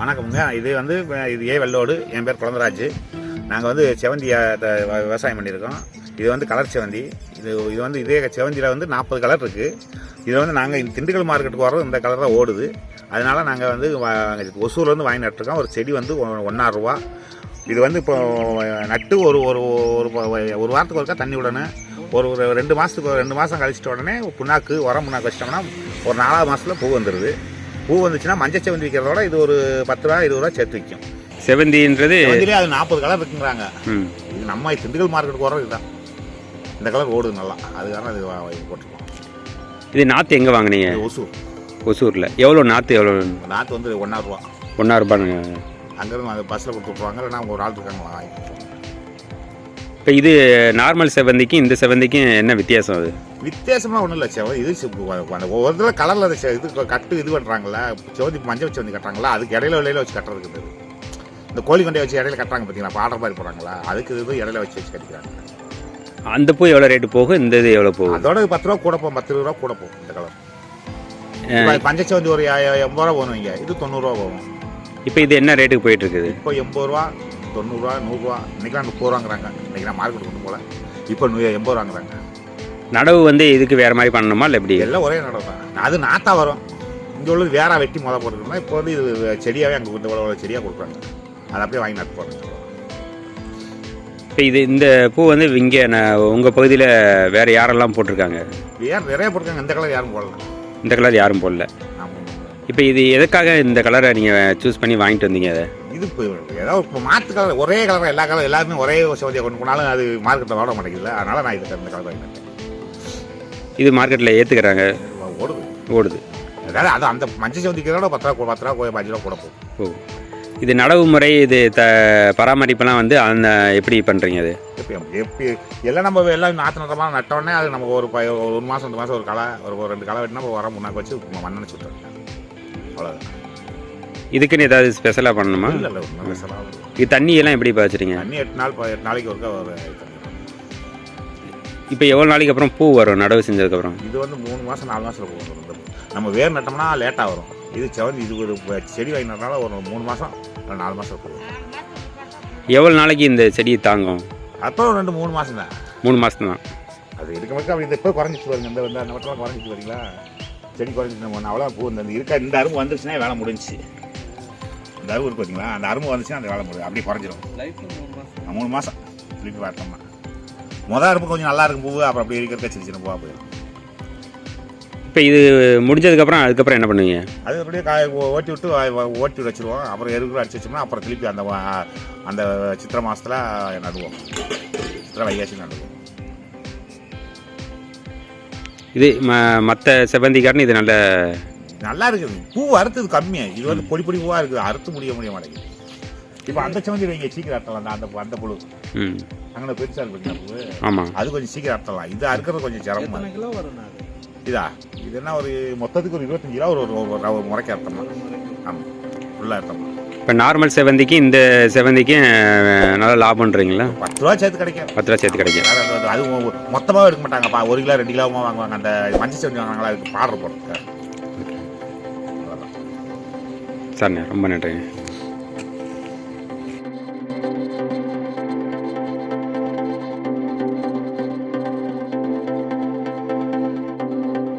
வணக்கம்ங்க. இது வந்து இது ஏ வெள்ளோடு என் பேர் குழந்தராஜ். நாங்கள் வந்து செவந்தி த- வ- விவசாயம் பண்ணியிருக்கோம் இது வந்து கலர் செவந்தி. இது இது வந்து இதே செவந்தியில் வந்து நாற்பது கலர் இருக்குது இதில் வந்து நாங்கள் இந்த திண்டுக்கல் மார்க்கெட்டுக்கு வரோம் இந்த கலர் தான் ஓடுது. அதனால நாங்கள் வந்து ஒசூர்லேருந்து வாங்கி நட்டுருக்கோம் ஒரு செடி வந்து ஒ- ரூபா. இது வந்து இப்போ நட்டு ஒரு ஒரு ஒரு ஒரு வாரத்துக்கு ஒருக்கா தண்ணி விடணும். ஒரு ஒரு ரெண்டு மாதத்துக்கு ரெண்டு மாதம் கழிச்சிட்ட உடனே புண்ணாக்கு உரம் புண்ணாக்கு வச்சிட்டோம்னா ஒரு நாலாவது மாதத்தில் பூ வந்துடுது பூ வந்துச்சுன்னா மஞ்சள் செவந்தி விற்கிறதோட இது ஒரு பத்து ரூபா இருபது ரூபா சேர்த்து விற்கும் செவந்தின்றது செவந்திலே அது நாற்பது கலர் இருக்குங்கிறாங்க. இது நம்ம திண்டுக்கல் மார்க்கெட்டுக்கு வரோம் இதுதான் இந்த கலர் ஓடுது நல்லா. அதுக்கான இது போட்டிருக்கோம். இது நாற்று எங்கே வாங்குனீங்க? ஒசூர். ஒசூரில். எவ்வளோ நாற்று எவ்வளோ? நாற்று வந்து ஒன்றா ரூபா ஒன்றா ரூபாங்க அங்கேருந்து அது பஸ்ஸில் கொடுத்து விட்ருவாங்க. இல்லைன்னா ஒரு ஆள் இருக்காங்க வாங்கி. இப்போ இது நார்மல் செவந்திக்கும் இந்த செவந்திக்கும் என்ன வித்தியாசம் அது? வித்தியாசமாக ஒன்றும் இல்லை செவ. இது அந்த ஒவ்வொரு தடவை கலரில் அது இது கட்டு இது பண்ணுறாங்களா செவந்தி மஞ்சள் செவந்தி கட்டுறாங்களா? அதுக்கு இடையில இடையில வச்சு கட்டுறதுக்கு. இந்த கோழி கொண்டை வச்சு இடையில கட்டுறாங்க பார்த்தீங்களா பாடுற மாதிரி போடுறாங்களா? அதுக்கு இது இடையில வச்சு வச்சு கட்டிக்கிறாங்க. அந்த பூ எவ்வளோ ரேட்டு போகும்? இந்த இது எவ்வளோ போகும்? அதோட பத்து ரூபா கூட போகும். பத்து ரூபா கூட போகும் இந்த கலர் இப்போ பஞ்ச செவந்தி ஒரு எண்பது ரூபா போகணும் இங்கே. இது தொண்ணூறுரூவா போகும். இப்போ இது என்ன ரேட்டுக்கு போயிட்டு இருக்குது? இப்போ எண்பது ரூபா தொண்ணூறுரூவா நூறுரூவா இன்னைக்கெல்லாம் முப்பது ரூபாங்கிறாங்க இன்னைக்கு நான் மார்க்கெட் கொண்டு போல இப்போ எண்பது ரூபாங்கிறாங்க. நடவு வந்து இதுக்கு வேறு மாதிரி பண்ணணுமா இல்லை எப்படி? எல்லாம் ஒரே நடவு தான். அது நாத்தா வரும். இங்கே உள்ளது வேற வெட்டி முத போட்டுருக்கோம்னா இப்போ வந்து இது செடியாகவே அங்கே கொடுத்த இவ்வளோ செடியாக கொடுக்குறாங்க. அதை அப்படியே வாங்கி நட்டு போடுறேன். இப்போ இது இந்த பூ வந்து இங்கே உங்கள் பகுதியில் வேறு யாரெல்லாம் போட்டிருக்காங்க? வேறு நிறைய போட்டுருக்காங்க. இந்த கலர் யாரும் போடல. இந்த கலர் யாரும் போடல. இப்போ இது எதுக்காக இந்த கலரை நீங்கள் சூஸ் பண்ணி வாங்கிட்டு வந்தீங்க அதை? இது இப்போ ஏதாவது இப்போ மாற்று கலர் ஒரே கலர் எல்லா கலர் எல்லாருமே ஒரே சோதியை கொண்டு போனாலும் அது மார்க்கெட்டில் ஓட மாட்டேங்குது அதனால நான் இதுக்கு இந்த கலர் வாங்கிட்டேன் இது மார்க்கெட்டில் ஏற்றுக்கிறாங்க ஓடுது. ஓடுது. அதாவது அது அந்த மஞ்சள் சோதிக்கிறதோட பத்து ரூபா பத்து ரூபா போய் அஞ்சு ரூபா கூட போகும். இது நடவு முறை இது த பராமரிப்பெல்லாம் வந்து அந்த எப்படி பண்ணுறீங்க அது? எப்படி எல்லாம் நம்ம எல்லாம் நாற்று நட்டமாக நட்டோடனே அது நம்ம ஒரு ஒரு மாதம் ரெண்டு மாதம் ஒரு களை ஒரு ரெண்டு களை வெட்டினா வர முன்னாக்கு வச்சு மண்ணெண்ணெய் சுட்டுறோம் அவ்வளோதான் இதுக்குன்னு ஏதாவது ஸ்பெஷலாக பண்ணணுமா? இது தண்ணி எல்லாம் எப்படி பாய்ச்சிறீங்க? தண்ணி எட்டு நாள் எட்டு நாளைக்கு ஒருக்கா ஒரு. இப்போ எவ்வளோ நாளைக்கு அப்புறம் பூ வரும் நடவு செஞ்சதுக்கப்புறம் இது வந்து மூணு மாதம் நாலு மாதத்தில் பூ. நம்ம வேர் நட்டோம்னா லேட்டாக வரும். இது செவந்தி இது ஒரு ப- செடி வாங்கினதுனால ஒரு மூணு மாதம் இல்லை நாலு மாதம் போகும் எவ்வளோ நாளைக்கு இந்த செடி தாங்கும்? அப்போ ரெண்டு மூணு மாதம் தான். மூணு மாதம் தான். அது இருக்க மட்டும் அப்படி இந்த இப்போ குறைஞ்சிச்சு வருங்க இந்த இந்த மட்டும் குறைஞ்சிச்சு வரீங்களா செடி குறைஞ்சிச்சு. நம்ம அவ்வளோ பூ இந்த இந்த இருக்க இந்த அரும்பு வந்துருச்சுன்னா வேலை முடிஞ்சுச்சு. இந்த அரும்பு இருக்கு பார்த்தீங்களா அந்த அரும்பு வந்துச்சுன்னா அந்த வேலை முடியும். அப்படி குறைஞ்சிரும். மூணு மாதம் திருப்பி பார்த்தோம்னா. மொதல் அரும்பு கொஞ்சம் நல்லா இருக்கும் பூவு அப்புறம் அப்படி இருக்கிறத சின்ன சின்ன பூவாக போயிடும். இப்போ இது முடிஞ்சதுக்கப்புறம் அதுக்கப்புறம் என்ன பண்ணுவீங்க? அது அப்படியே காய ஓட்டி விட்டு ஓட்டி விட்டு வச்சிருவோம். அப்புறம் எருக்குள்ள அடிச்சு வச்சோம்னா அப்புறம் திருப்பி அந்த அந்த சித்திரை மாசத்துல நடுவோம். சித்திரை வைகாசி நடுவோம். இது ம மற்ற செவ்வந்திக்காரன் இது நல்ல நல்லா இருக்குது. பூ அறுத்தது கம்மியா. இது வந்து பொடி பொடி பூவா இருக்குது. அறுத்து முடிய முடிய மாட்டேங்குது. இப்போ அந்த செவந்தி வைங்க சீக்கிரம் அறுத்தலாம் அந்த அந்த புழு. ம். அங்கே பெருசா இருக்கு பூ ஆமாம் அது கொஞ்சம் சீக்கிரம் அறுத்தலாம் இது அறுக்கிறது கொஞ்சம் சிரமமா இருக்கு. இதா? இது என்ன ஒரு மொத்தத்துக்கு ஒரு இருபத்தஞ்சு ரூபா ஒரு ஒரு- முறைக்கு அர்த்தமா ஆமாம் ஃபுல்லாக அர்த்தமா இப்போ நார்மல் செவந்திக்கும் இந்த செவந்திக்கும் அஹ், நல்ல லாபம்ன்றீங்களா? பத்து ரூபா சேர்த்து கிடைக்கும். பத்து ரூபா சேர்த்து கிடைக்கும். அது- மொத்தமாக எடுக்க மாட்டாங்கப்பா ஒரு கிலோ ரெண்டு கிலோமா வாங்குவாங்க. அந்த மஞ்சள் செஞ்சு வாங்குவாங்களா? அதுக்கு பாடுற போடுறதுக்கு சரிண்ணே ரொம்ப நன்றிங்க.